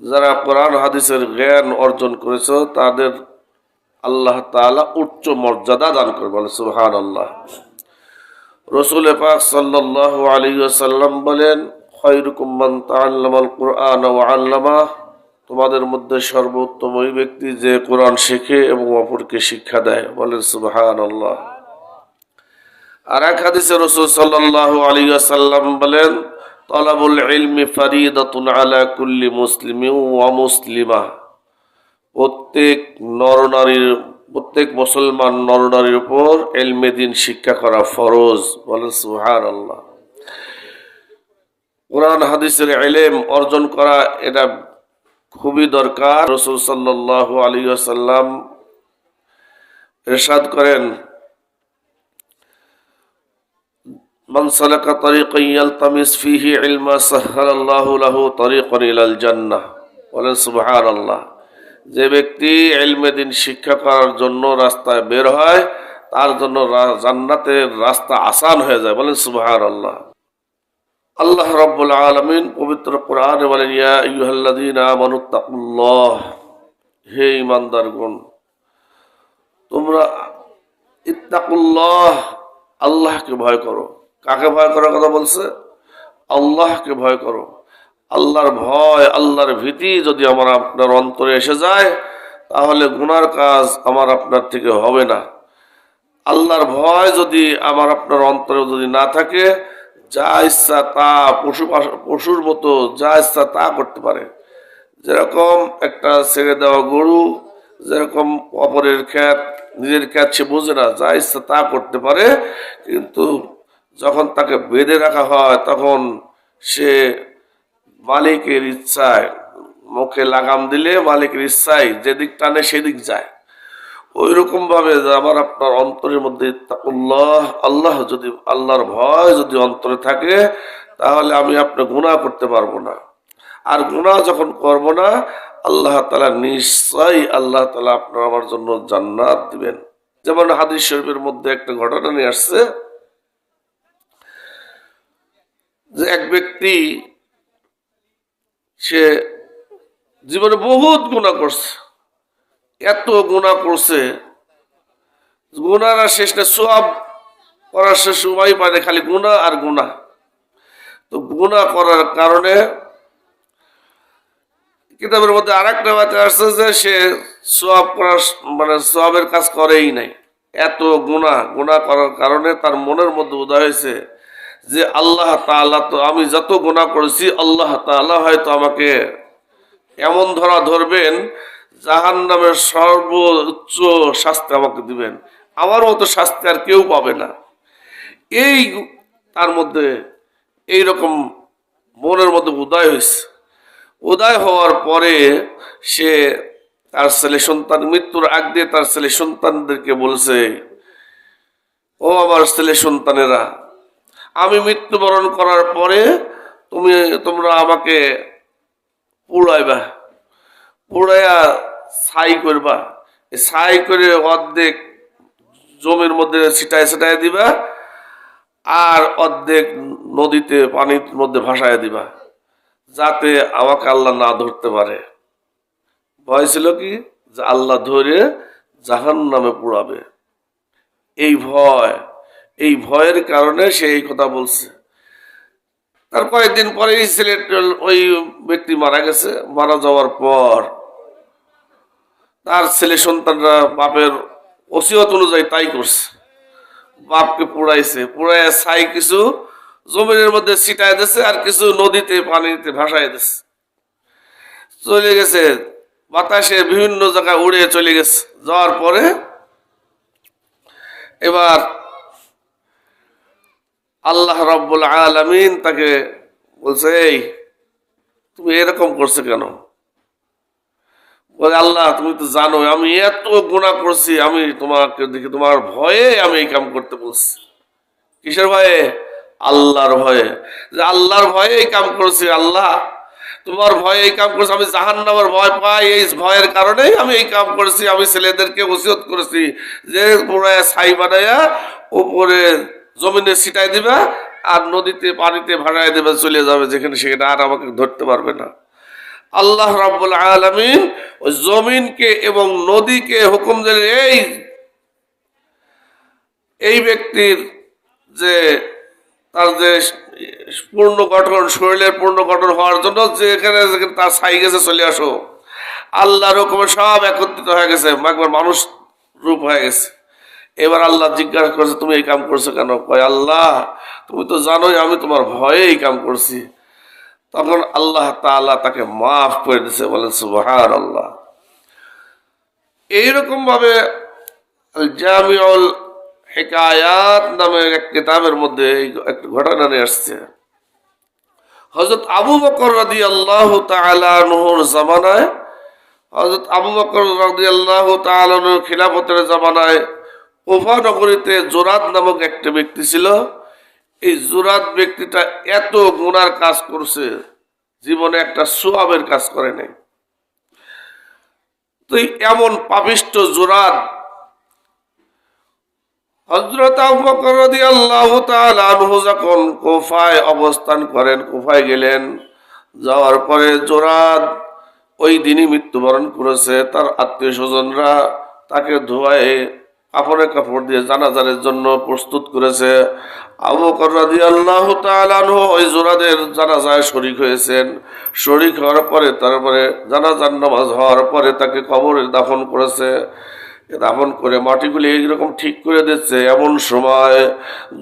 যারা কোরআন, হাদিসের জ্ঞান অর্জন করেছে, তাদের আল্লাহ তাআলা উচ্চ মর্যাদা দান করবে। বলে সুবহান আল্লাহ রসুল পাক সাল্লাহ আলী সাল্লাম বলেন কুরআন আল্লামা। তোমাদের মধ্যে সর্বোত্তম ওই ব্যক্তি যে কোরআন শেখে এবং অপরকে শিক্ষা দেয়। বলেন সুবহান আল্লাহ আর এক হাদিসে রসুল সাল্লাহ আলী সাল্লাম বলেন ইলমি ফারিদাতুন আলা কুল্লি মুসলিমি ওয়া মুসলিমা। প্রত্যেক নরনারীর, প্রত্যেক মুসলমান নরনারীর উপর এলমে দিন শিক্ষা করা ফরজ বলেন সুহান আল্লাহ কোরআন হাদিসের এলেম অর্জন করা এটা খুবই দরকার। রসুল সাল্লাহ আলী আসাল্লাম এরশাদ করেন من سلك طريقا يلتمس فيه علما سهل الله له طريقا الى الجنه বলেন সুবহানাল্লাহ যে ব্যক্তি ইলমে দিন শিক্ষা করার জন্য রাস্তায় বের হয় তার জন্য রা- জান্নাতের রাস্তা আসান হয়ে যায় বলেন সুবহানাল্লাহ আল্লাহ রাব্বুল আলামিন পবিত্র কোরআনে বলেন ইয়া আইয়ুহাল্লাযীনা আমানুত্তাকুল্লাহ হে ঈমানদারগণ তোমরা ইত্তাকুল্লাহ আল্লাহকে ভয় করো কাকে ভয় করার কথা বলছে? আল্লাহকে ভয় করো। আল্লাহর ভয়, আল্লাহর ভীতি যদি আমার আপনার অন্তরে এসে যায়, তাহলে গুনার কাজ আমার আপনার থেকে হবে না। আল্লাহর ভয় যদি আমার আপনার অন্তরে যদি না থাকে, যা ইচ্ছা তা পশু পশুর মতো যা ইচ্ছা তা করতে পারে। যেরকম একটা ছেড়ে দেওয়া গরু, যেরকম অপরের খ্যাত, নিজের খ্যাত সে বোঝে না, যা ইচ্ছা তা করতে পারে, কিন্তু যখন তাকে বেঁধে রাখা হয়, তখন সে মালিকের ইচ্ছায় মুখে লাগাম দিলে মালিকের ইচ্ছায় যেদিক টানে সেদিক যায়। ওই রকম ভাবে আমার আপনার অন্তরের মধ্যে ইত্তাকুল্লাহ আল্লাহ যদি, আল্লাহর ভয় যদি অন্তরে থাকে, তাহলে আমি আপনি গুনাহ করতে পারব না। আর গুনাহ যখন করব না, আল্লাহ তালা নিশ্চয়ই আল্লাহ তালা আপনার আমার জন্য জান্নাত দিবেন। যেমন হাদিস শরীফের মধ্যে একটা ঘটনা নিয়ে আসছে যে এক ব্যক্তি সে জীবনে বহুত গুণা করছে। এত গুণা করছে গুণারা শেষ না সব করার শেষ উপায় পায় না, খালি গুণা আর গুণা তো গুণা করার কারণে কিতাবের মধ্যে আর একটা বাচ্চা আসছে যে সে সব করার মানে সবের কাজ করেই নাই। এত গুণা গুণা করার কারণে তার মনের মধ্যে উদয় হয়েছে যে আল্লাহ তাআলা তো আমি যত গুণা করেছি, আল্লাহ তাআলা হয়তো আমাকে এমন ধরা ধরবেন জাহান নামের সর্বোচ্চ শাস্তি আমাকে দিবেন। আমার মতো শাস্তি আর কেউ পাবে না। এই তার মধ্যে এই রকম মনের মধ্যে উদয় হয়েছে। উদয় হওয়ার পরে সে তার ছেলে সন্তান, মৃত্যুর আগ দিয়ে তার ছেলে সন্তানদেরকে বলছে, ও আমার ছেলে সন্তানেরা আমি মৃত্যুবরণ করার পরে তুমি, তোমরা আমাকে পুড়াইবা। পুড়াইয়া ছাই করবা। ছাই করে অর্ধেক জমির মধ্যে ছিটায় ছিটায় দিবা আর অর্ধেক নদীতে পানির মধ্যে ভাসায় দিবা, যাতে আমাকে আল্লাহ না ধরতে পারে। ভয় ছিল কি? আল্লাহ ধরে জাহান নামে পুড়াবে। এই ভয় এই ভয়ের কারণে সে এই কথা বলছে। তার কয়েকদিন পরেই সিলেট ওই ব্যক্তি মারা গেছে। মারা যাওয়ার পর তার ছেলে সন্তানরা বাপের ওসিয়ত অনুযায়ী তাই করছে। বাপকে পুড়াইছে। পুড়াইয়া ছাই কিছু জমিনের মধ্যে ছিটায় দিছে আর কিছু নদীতে, পানিতে ভাসায় দিছে। চলে গেছে। বাতাসে বিভিন্ন জায়গায় উড়ে চলে গেছে। যাওয়ার পরে এবার আল্লাহ রব্বুল আলামিন তাকে বলছে, এই, তুমি এরকম করছ কেন? বলে, আল্লাহ, তুমি তো জানো আমি এত গুণা করছি, আমি তোমাকে দেখি তোমার ভয়ে আমি এই কাম করতে বলছি। কিসের ভয়ে? আল্লাহর ভয়ে। যে আল্লাহর ভয়ে এই কাম করছি, আল্লাহ, তোমার ভয়ে এই কাম করছি, আমি জাহান নামের ভয় পাই, এই ভয়ের কারণেই আমি এই কাম করেছি, আমি ছেলেদেরকে ওসিয়ত করেছি, যে পুরায় ছাই বানাইয়া উপরে জমিনে ছিটাই দিবা আর নদীতে, পানিতে ভাড়ায় দেবে, চলে যাবে যেখানে সেখানে আর আমাকে ধরতে পারবে না। আল্লাহ রাব্বুল আলামিন ওই জমিনকে এবং নদীকে হুকুম দিলেন, এই এই ব্যক্তির যে তার যে পূর্ণ গঠন শরীরের পূর্ণ গঠন হওয়ার জন্য যেখানে তার ছাই গেছে, চলে আসো। আল্লাহর হুকুমে সব একত্রিত হয়ে গেছে, একবার মানুষ রূপ হয়ে গেছে। এবার আল্লাহ জিজ্ঞাসা করছে, তুমি এই কাম করছ কেন? কয়, আল্লাহ, তুমি তো জানোই আমি তোমার ভয়ে এই কাম করছি। তখন আল্লাহ তাআলা তাকে মাফ করে দিছে বলেন সুবহান আল্লাহ এইরকম ভাবে আল জামিউল হেকায়াত নামে এক কিতাবের মধ্যে এই একটা ঘটনা নিয়ে আসছে। হজরত আবু বকর রাদি আল্লাহ তালানহর জামানায় হজরত আবু বকর রাদি আল্লাহ তালানুর খিলাফতের জামানায় কোফা নগরীতে জোরাদ নামক একটা ব্যক্তি ছিল। এই জোরাদ ব্যক্তিটা এত গুনার কাজ করছে, জীবনে একটা সোয়াবের কাজ করে নাই। তো এমন পাপিষ্ট জোরাদ হজরত যখন কোফায় অবস্থান করেন, কোফায় গেলেন, যাওয়ার পরে জোরাদ ওই দিনই মৃত্যুবরণ করেছে। তার আত্মীয় স্বজনরা তাকে ধোয়ায় কাপড়ে কাপড় দিয়ে জানাজারের জন্য প্রস্তুত করেছে। আবু বকর রাদিয়াল্লাহু তাআলা ওই জোরাদের জানাজায় শরিক হয়েছেন। শরিক হওয়ার পরে, তারপরে জানাজার নামাজ হওয়ার পরে তাকে কবরে দাফন করেছে। দাফন করে মাটিগুলি এইরকম ঠিক করে দিচ্ছে। এমন সময়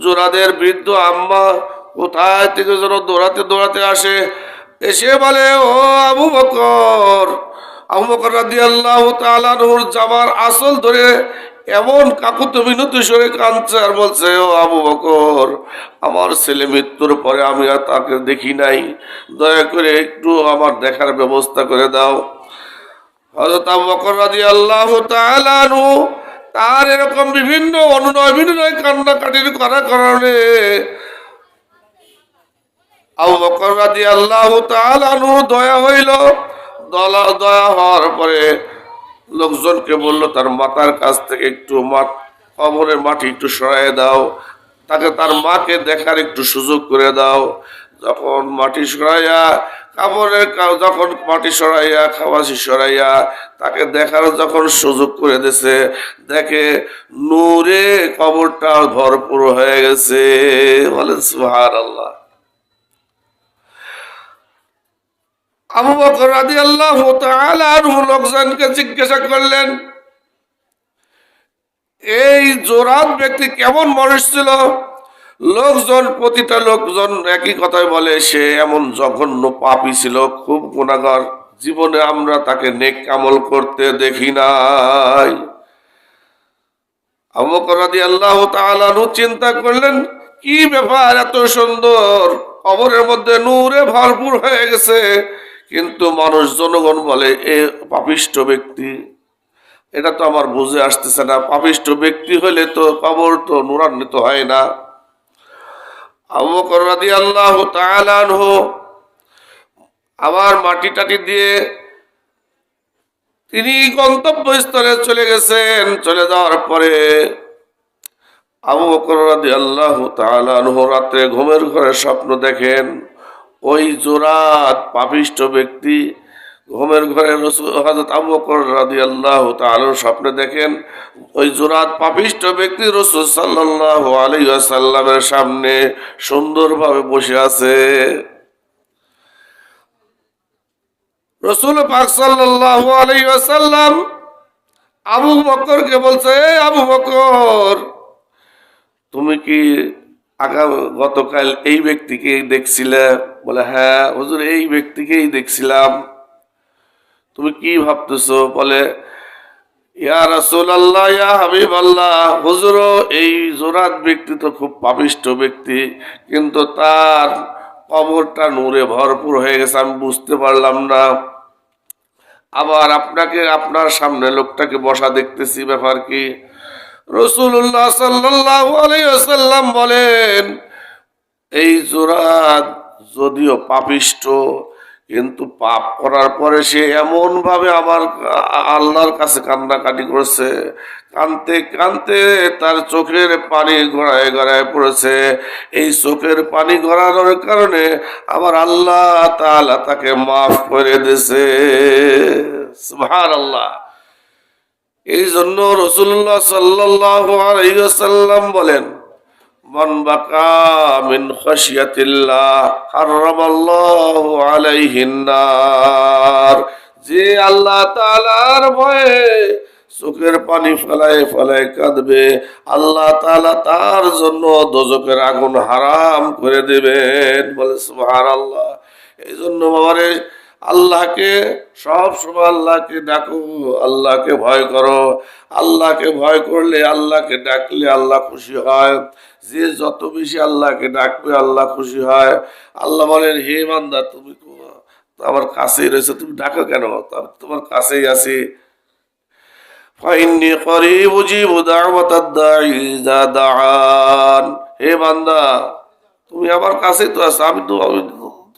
জোরাদের বৃদ্ধ আম্মা কোথায় থেকে যেন দৌড়াতে দৌড়াতে আসে, এসে বলে, ও আবু বকর আবু বকর রাদি আল্লাহ তালানহুর জামার আসল ধরে এমন কাকুত বিনতি সরে কাঁদছে আর বলছে, ও আবু বকর, আমার ছেলে মৃত্যুর পরে আমি আর তাকে দেখি নাই। দয়া করে একটু আমার দেখার ব্যবস্থা করে দাও। হযরত আবু বকর রাদিয়াল্লাহু তাআলা আনহু তার এরকম বিভিন্ন অনুনয় বিনয় কান্নাকাটির করার কারণে আবু বকর রাদিয়াল্লাহু তাআলা আনহু দয়া হইল। দলা, দয়া হওয়ার পরে লোকজনকে বলল, তার মাতার কাছ থেকে একটু কবরের মাটি একটু সরাই দাও। তাকে তার মাকে দেখার একটু সুযোগ করে দাও। যখন মাটি সরাইয়া কাপড়ের যখন মাটি সরাইয়া খাওয়াশি সরাইয়া তাকে দেখার যখন সুযোগ করে দিছে দেখে নূরে কবরটা ভরপুর হয়ে গেছে। বলেন সুহার আল্লাহ আবু বকর তাআলা আনহু লোকজনকে জিজ্ঞাসা করলেন, এই জোরাত ব্যক্তি কেমন মানুষ ছিল? লোকজন, প্রতিটা লোকজন একই কথাই বলে, সে এমন জঘন্য পাপী ছিল, খুব গুণাগার জীবনে আমরা তাকে নেক আমল করতে দেখি নাই। আবকরাদি আল্লাহ তাআলাহু চিন্তা করলেন, কি ব্যাপার এত সুন্দর? কবরের মধ্যে নূরে ভরপুর হয়ে গেছে। কিন্তু মানুষ জনগণ বলে, এ পাপিষ্ট ব্যক্তি। এটা তো আমার বুঝে আসতেছে না। পাপিষ্ট ব্যক্তি হলে তো কবর তো নুরান্বিত হয় না। রাদিয়াল্লাহু তাআলা আবার মাটি টাটি দিয়ে তিনি গন্তব্য গন্তব্যস্থলে চলে গেছেন। চলে যাওয়ার পরে আবু বকর রাদিয়াল্লাহু তাআলা আনহু রাতে ঘুমের ঘরে স্বপ্ন দেখেন। ওই জোরাত পাপিষ্ট ব্যক্তি ঘুমের ঘরে হযরত আবু বকর রাদিয়াল্লাহু তাআলা স্বপ্নে দেখেন, ওই জোরাত পাপিষ্ট ব্যক্তি রসুল সাল্লাল্লাহু আলাইহি ওয়াসাল্লামের সামনে সুন্দরভাবে বসে আছে। রসুল পাক সাল্লাল্লাহু আলাইহি ওয়াসাল্লাম আবু বকরকে বলছে আবু বকর, তুমি কি আগাম, গতকাল এই ব্যক্তিকে দেখছিলে বলে হ্যাঁ হুজুর, এই ব্যক্তিকেই দেখছিলাম। তুমি কি ভাবতেছো? বলে, ইয়া রাসূল আল্লাহ ইয়া হাবিব আল্লাহ হুজুর, এই জোরাত ব্যক্তি তো খুব পাপিষ্ট ব্যক্তি, কিন্তু তার কবরটা নূরে ভরপুর হয়ে গেছে, আমি বুঝতে পারলাম না। আবার আপনাকে, আপনার সামনে লোকটাকে বসা দেখতেছি, ব্যাপার কি? রসুল্লাহ ওয়াসাল্লাম বলেন, এই জোরাত যদিও পাপিষ্ট, কিন্তু পাপ করার পরে সে এমন ভাবে আমার, আল্লাহর কাছে কান্নাকাটি করেছে, কানতে কানতে তার চোখের পানি গড়ায় গড়ায় পড়েছে। এই চোখের পানি গড়ানোর কারণে আমার আল্লাহ তাআলা তাকে মাফ করে দিয়েছে। সুবহান আল্লাহ এই জন্য রসুল্লাহ সাল্লাহ বলেন, মন বাকা মিন খসিয়াতিল্লাহ হারামাল্লাহু আলাইহিন নার। যে আল্লাহ তাআলার ভয়ে চোখের পানি ফেলায় ফেলায় কাঁদবে, আল্লাহ তাআলা তার জন্য দোজকের আগুন হারাম করে দেবেন। বলে, সুবহানাল্লাহ। এই জন্য বাবারে আল্লাহকে, সব সময় আল্লাহকে ডাকো, আল্লাহকে ভয় করো। আল্লাহকে ভয় করলে আল্লাহকে ডাকলে আল্লাহ খুশি হয়। যে যত বেশি আল্লাহকে ডাকবে, আল্লাহ খুশি হয়। আল্লাহ বলেন, হে মান্দা তুমি আমার কাছেই রয়েছে, তুমি ডাকো কেন? তোমার কাছেই আছি। ফাইন্নি করিব উজিবু দাওয়াতাদ হে বান্দা, তুমি আমার কাছেই তো আছো, আমি তো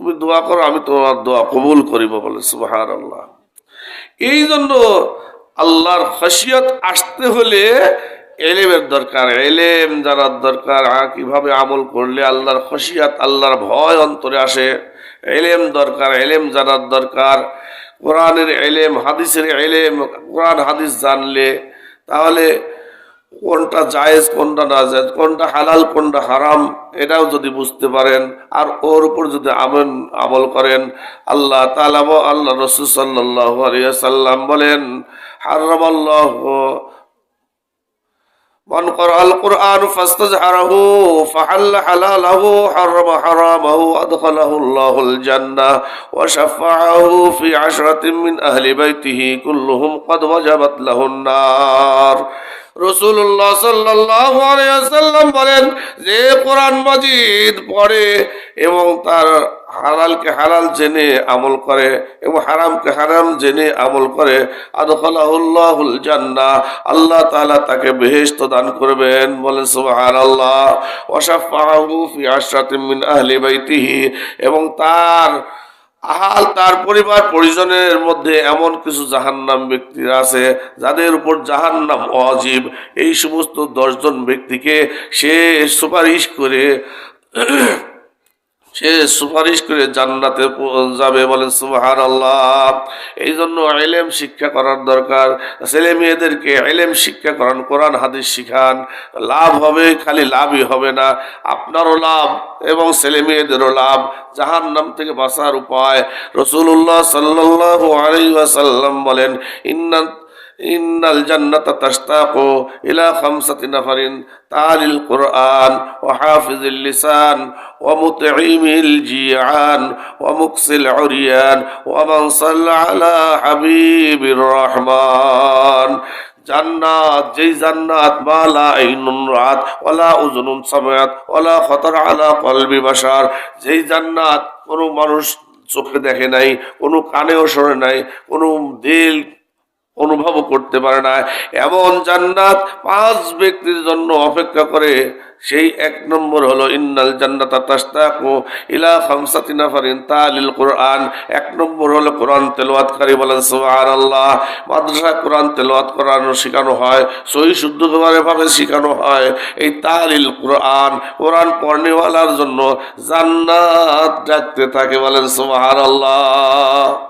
তুমি দোয়া করো, আমি তোমার দোয়া কবুল করিব বলে, সুবহানাল্লাহ। এই জন্য আল্লাহর খসিয়ত আসতে হলে এলেমের দরকার, এলেম জানার দরকার আর কীভাবে আমল করলে আল্লাহর খসিয়াত, আল্লাহর ভয় অন্তরে আসে। এলেম দরকার, এলেম জানার দরকার। কোরআনের এলেম, হাদিসের এলেম, কোরআন, হাদিস জানলে তাহলে কোনটা জায়েজ কোনটা না জায়েজ কোনটা হালাল কোনটা হারাম এটাও যদি বুঝতে পারেন আর ওর উপর যদি আমল আমল করেন আল্লাহ তাআলা ব- আল্লাহ রসুল সাল্লাল্লাহু আলাইহি সাল্লাম বলেন হারামাল্লাহ من قرأ القرآن فاستزهره فحل حلاله حرم حرامه أدخله الله الجنة وشفعه في عشرة من أهل بيته كلهم قد وجبت له النار রসুল্লাহ সাল্লাহ আলাইসাল্লাম বলেন, যে কোরআন মজিদ পড়ে এবং তার হালালকে হালাল জেনে আমল করে এবং হারামকে হারাম জেনে আমল করে, আদখালাহুল্লাহুল জান্নাহ, আল্লাহ তাআলা তাকে বেহেশত দান করবেন। বলেন, সুবহানাল্লাহ। ওয়াশাফাহু ফি আশরাতিন আহলি বাইতিহি এবং তার আহাল তার পরিবার পরিজনের মধ্যে এমন কিছু জাহান্নাম ব্যক্তিরা আছে, যাদের উপর জাহান্নাম অজীব এই সমস্ত দশজন ব্যক্তিকে সে সুপারিশ করে সে সুপারিশ করে জান্নাতে যাবে, বলেন সুবাহান আল্লাহ এই জন্য এলেম শিক্ষা করার দরকার। ছেলে মেয়েদেরকে এলেম শিক্ষা করান, কোরআন, হাদিস শিখান। লাভ হবে, খালি লাভই হবে না। আপনারও লাভ এবং ছেলে মেয়েদেরও লাভ। জাহান নাম থেকে বাঁচার উপায়। রসুল্লাহ সাল্লাহ আলাইসাল্লাম বলেন ইন্নাল তালিল ও আলা রহমান। জান্নাত, যেই জান্নাত মালা ইনুন রাত ওলা উজুনুন সামায়াত ওলা খতর আলা কলবি বাসার যেই জান্নাত কোনো মানুষ চোখে দেখে নাই, কোনো কানেও শোনে নাই, কোনো দিল অনুভব করতে পারে না। এমন জান্নাত পাঁচ ব্যক্তির জন্য অপেক্ষা করে। সেই এক নম্বর হলো, ইন্নাল জান্নাতা তাস্তাকু ইলা খামসাতি নাফারিন তালিল কোরআন। এক নম্বর হলো, কোরআন তেলাওয়াতকারী বলেন, সুবহানাল্লাহ। মাদ্রাসা কোরআন তেলাওয়াত করানো শেখানো হয়, সহি শুদ্ধ ভাবে শেখানো হয়। এই তালিল কোরআন কোরআন পড়নেওয়ালার জন্য জান্নাত ডাকতে থাকে বলেন, সুবহানাল্লাহ।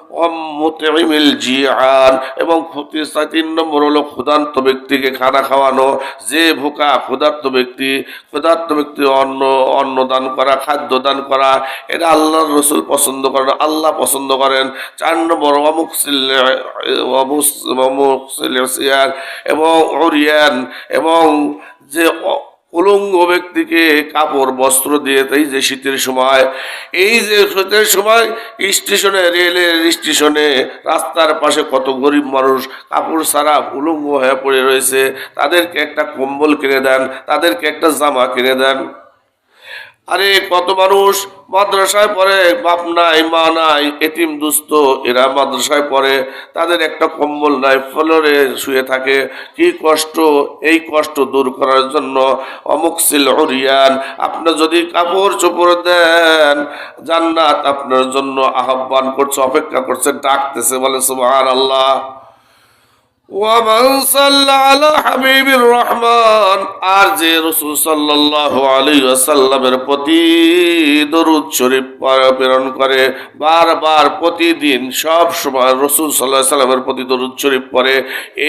এবং তিন নম্বর হলো ক্ষুধান্ত ব্যক্তিকে খানা খাওয়ানো। যে ভোকা ক্ষুধার্ত ব্যক্তি ক্ষুধার্ত ব্যক্তি অন্ন অন্ন দান করা, খাদ্য দান করা, এটা আল্লাহর রসুল পছন্দ করেন, আল্লাহ পছন্দ করেন। চার নম্বর অমুকসিল এবং অরিয়ান এবং যে উলঙ্গ ব্যক্তিকে কাপড়, বস্ত্র দিয়ে এই যে শীতের সময়। এই যে শীতের সময় স্টেশনে, রেলের স্টেশনে রাস্তার পাশে কত গরিব মানুষ কাপড় সারা উলঙ্গ হয়ে পড়ে রয়েছে, তাদেরকে একটা কম্বল কিনে দেন, তাদেরকে একটা জামা কিনে দেন। আরে কত মানুষ মাদ্রাসায় পড়ে, বাপ নাই, মা নাই, এতিম দুস্থ, এরা মাদ্রাসায় পড়ে, তাদের একটা কম্বল নাই, ফলরে শুয়ে থাকে, কি কষ্ট, এই কষ্ট দূর করার জন্য অমুক অমুকসিল হরিয়ান আপনার যদি কাপড় চোপড় দেন, জান্নাত আপনার জন্য আহ্বান করছে, অপেক্ষা করছে, ডাকতেছে, বলে সুবহান আল্লাহ ওয়ামান সাল্লা আলা হাবিবির রহমান। আর প্রতি দরুদ প্রেরণ করে, বারবার প্রতিদিন সব সময় সাল্লামের প্রতি দরুদ শরীফ পড়ে।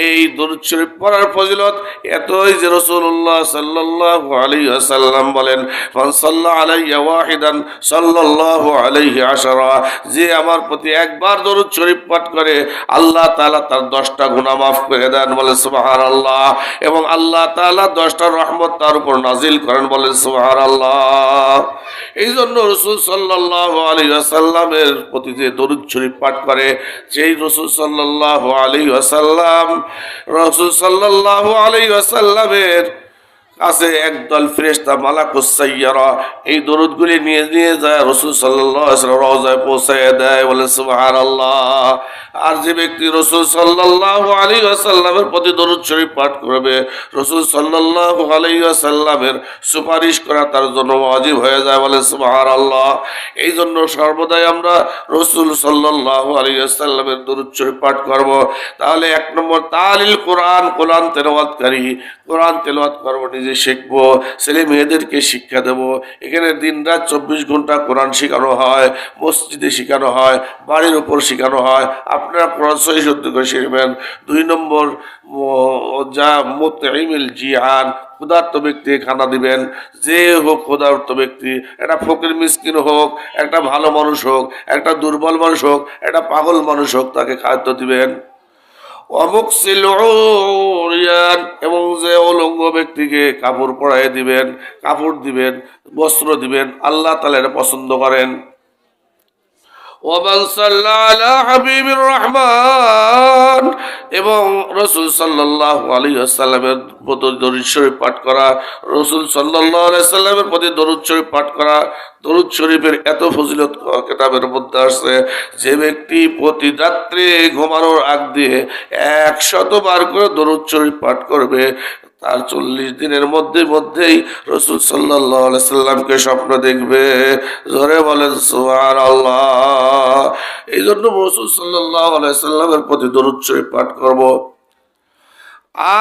এই দরুদ শরীফ পড়ার ফজিলত এতই যে রসুল্লাহ সাল্লাল্লাহু আলাইহি বলেন ওয়াহিদান সাল্লাল্লাহু যে আমার প্রতি একবার দরুদ শরীফ পাঠ করে, আল্লাহ তাআলা তার দশটা গুনাহ মাফ করে দেন বলে আল্লাহ এবং আল্লাহ তালা দশটা রহমত তার উপর নাজিল করেন বলে আল্লাহ এই জন্য রসুল সাল্লাহ আলী আসাল্লামের প্রতি যে দরুদ শরীফ পাঠ করে, সেই রসুল সাল্লাহ আলী আসাল্লাম রসুল সাল্লাহ আলী ওয়াসাল্লামের কাছে একদল ফেরেশতা মালাকুস সাইয়ারা এই দরুদগুলি নিয়ে নিয়ে যায় রসুল সাল্লাল্লাহু রওজায় পৌঁছায় দেয়, বলে সুবহানাল্লাহ। আর যে ব্যক্তি রসুল আলাইহি ওয়াসাল্লামের প্রতি দরুদ শরীফ পাঠ করবে, রসুল আলাইহি ওয়াসাল্লামের সুপারিশ করা তার জন্য ওয়াজিব হয়ে যায়, বলে সুবহানাল্লাহ। এই জন্য সর্বদাই আমরা রসুল আলাইহি ওয়াসাল্লামের দরুদ শরীফ পাঠ করব। তাহলে এক নম্বর তালিল কোরআন কোরআন তেলাওয়াতকারী, কোরআন তেলাওয়াত করব নিজে শিখব, ছেলে মেয়েদেরকে শিক্ষা দেব। এখানে দিন রাত চব্বিশ ঘণ্টা কোরআন শেখানো হয়, মসজিদে শেখানো হয়, বাড়ির উপর শেখানো হয়। আপনারা কোরআন সহি সত্যি করে শিখবেন। দুই নম্বর যা মোতাইমিল জিহান ক্ষুধার্ত ব্যক্তি খানা দিবেন। যে হোক ক্ষুধার্ত ব্যক্তি, একটা ফকির মিসকিন হোক, একটা ভালো মানুষ হোক, একটা দুর্বল মানুষ হোক, একটা পাগল মানুষ হোক, তাকে খাদ্য দিবেন। এবং যে অলঙ্গ ব্যক্তিকে কাপড় পরাই দিবেন, কাপড় দিবেন, বস্ত্র দিবেন, আল্লাহ তালা পছন্দ করেন। রহমান, এবং রসুল সাল্লাহ আলী আসাল্লামের প্রতি দরুদ শরীফ পাঠ করা, রসুল সাল্লাহ আলাইসাল্লামের প্রতি দরুদ শরীফ পাঠ করা দরুদ শরীফের এত ফজিলত কেতাবের মধ্যে আসছে যে ব্যক্তি প্রতি রাত্রে ঘুমানোর আগ দিয়ে একশতবার করে দরুদ শরীফ পাঠ করবে, তার চল্লিশ দিনের মধ্যে মধ্যেই রসুল সাল্লাহ সাল্লামকে স্বপ্ন দেখবে। জোরে বলেন সোহার আল্লাহ এই জন্য রসুল সাল্লাহ সাল্লামের প্রতি দরুদ শরীফ পাঠ করব।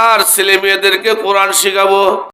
আর ছেলে মেয়েদেরকে কোরআন শেখাবো।